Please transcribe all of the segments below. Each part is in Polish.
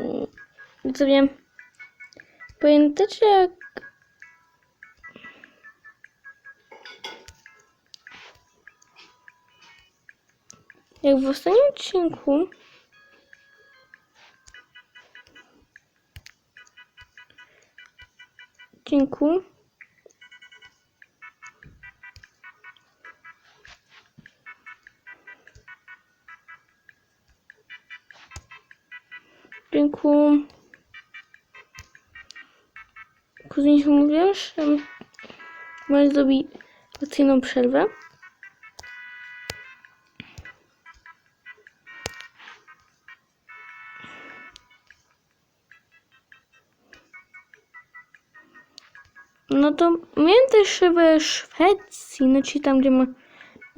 mm, widzowie, pamiętacie jak jak w ostatnim odcinku. Odcinku odcinku Kuzyn się mówił, że może zrobić akcyjną przerwę. No to miałem też we Szwecji, no czyli tam, gdzie ma,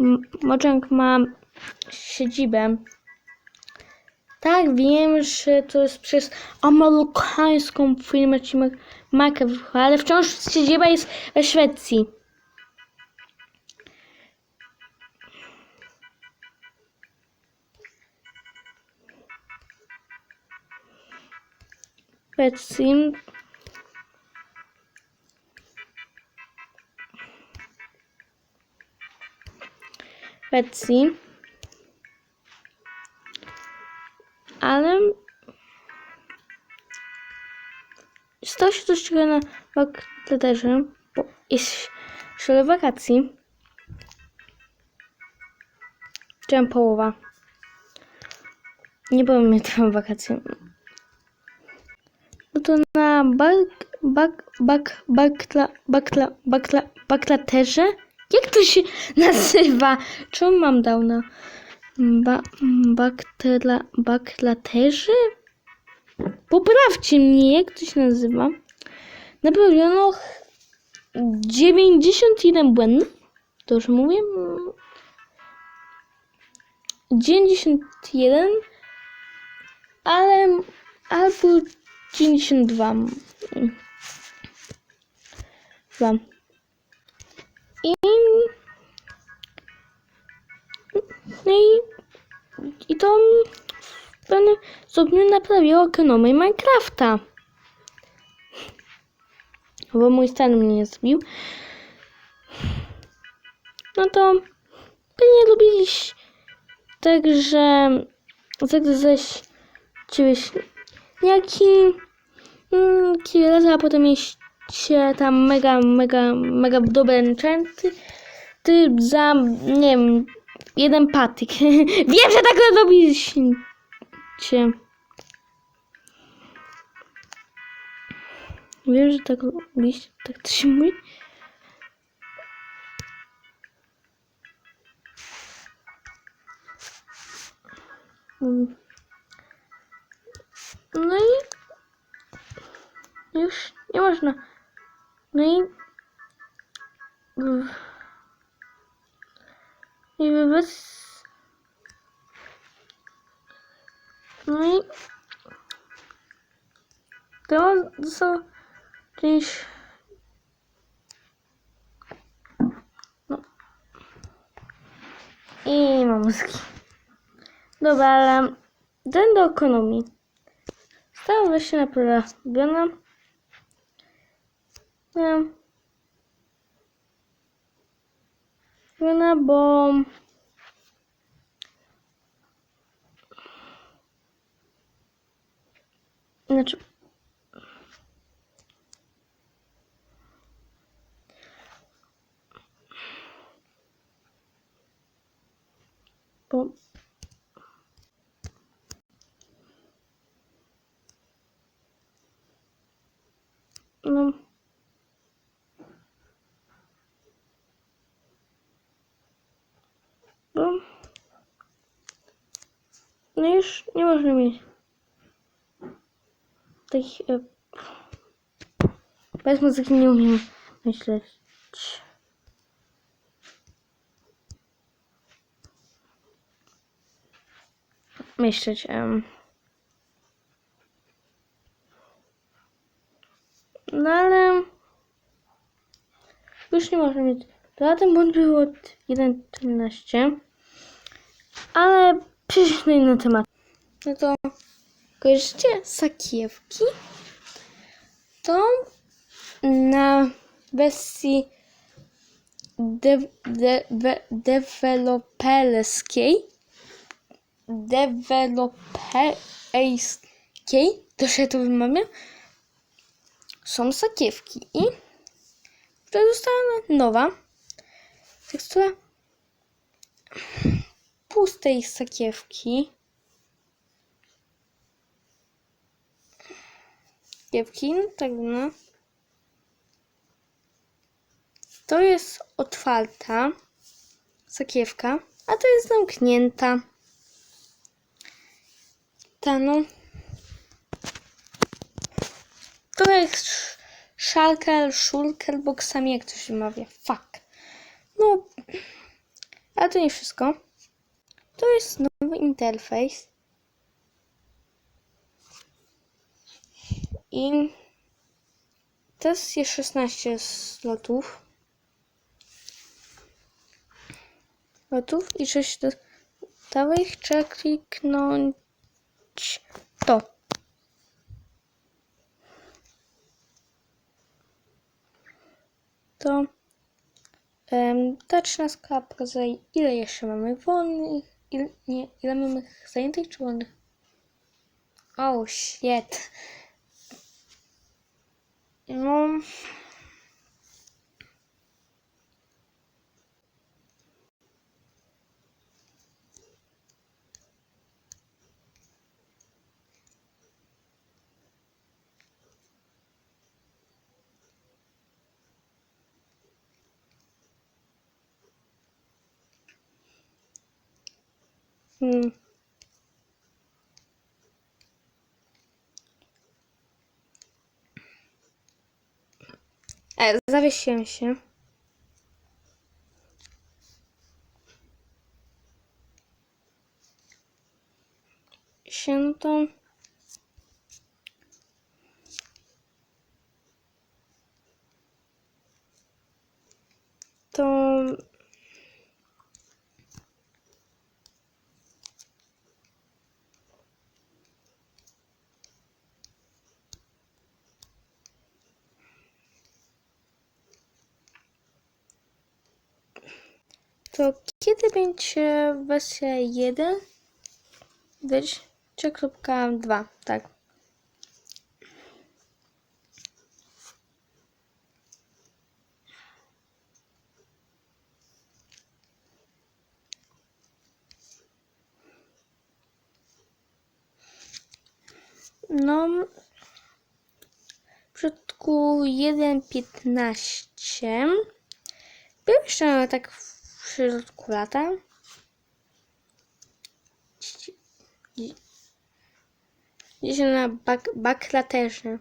m- Mojang ma siedzibę. Tak, wiem, że to jest przez amerykańską firmę, Mac- McAfee, ale wciąż siedziba jest we Szwecji. Szwecji. Szwecji. Stało się coś ciekawego na wakacjach, bo jest szale wakacji. Chciałam połowa. Nie powiem, jakie mam wakacje. No to na bak, bak, bak, bakla, bakla, bakla, baklaterze? Jak to się nazywa? Czemu mam downa? Ba, baktela, baklaterzy? Poprawcie mnie, jak to się nazywa? Naprawiono ch- 91 błędów. To już mówię. 91, ale albo 92. Dwa. I no i, i to pewnym stopniu naprawiło ekonomię Minecrafta. Bo mój stan mnie zbił. No to pewnie lubiliś także zaś ciebie śniaki mm, razy, a potem się tam mega, mega, mega dobre enchanty. Ty za, nie wiem, jeden patyk. Wiem, że tak robiliście. Wiem, że tak robiliście. Tak to się mówi. Mm. No i już nie można. No i no i to zostało gdzieś no i mam mózgi. Dobra, ale ten do ekonomii. Stała właśnie naprawiona. Nie. Ona, bo... Znaczy... Bo... No... Bo... No już nie można takich... E... Bez muzyki nie umiem myśleć. Myśleć. em. No ale... Już nie można mieć. Poza tym błąd był od 1.13. Ale przejdźmy na inny temat. No to kojarzycie sakiewki? To na wersji de, de, de, deweloperskiej deweloperskiej to się to wymawiam są sakiewki i tutaj została nowa tekstura pustej sakiewki sakiewki, no tak no to jest otwarta sakiewka, a to jest zamknięta. Ta no. To jest sz- szalker, szulker, boksami, jak to się mawia. Fuck. No, ale to nie wszystko. To jest nowy interfejs. I to jest 16 slotów. Lotów i 6 dostawych. Trzeba kliknąć to. To um, ta 13 pokazuje ile jeszcze mamy wolnych, ile, nie, ile mamy zajętych czy wolnych. Oh shit. No. Hmm. E, zawiesiłem się. Się to. To. To kiedy będzie wersja 1? Wersja kropka 2, tak. No, w przypadku 1.15 był jeszcze tak środku lata. Gdzieś na bak, baklaterze.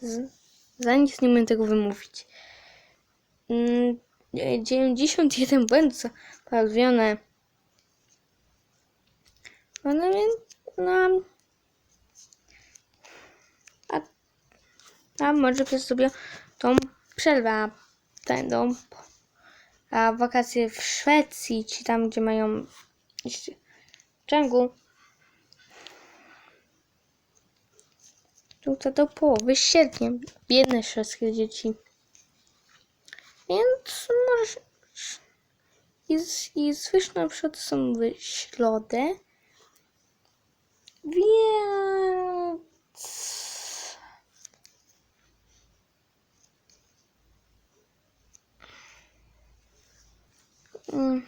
Z, za nic nie umiem tego wymówić. Mm, 91 błędów poprawione. No więc, no, a, a może przez sobie tą przerwę, będą a wakacje w Szwecji, czy tam, gdzie mają ciągu tutaj do połowy sierpnia, biedne szwedzkie dzieci. Więc może i, i zwykle na przykład są w środę, więc Mm,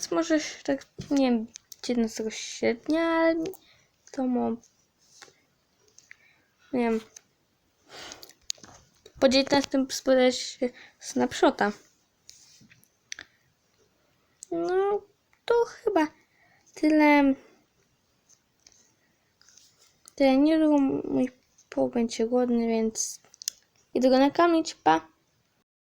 Więc może tak, nie wiem, 11 sierpnia, ale to mo... Nie wiem. Po 19 spodziewać się snapshota. No, to chyba tyle. Tyle. Niedługo mój poł będzie głodny, więc idę go nakarmić. Pa!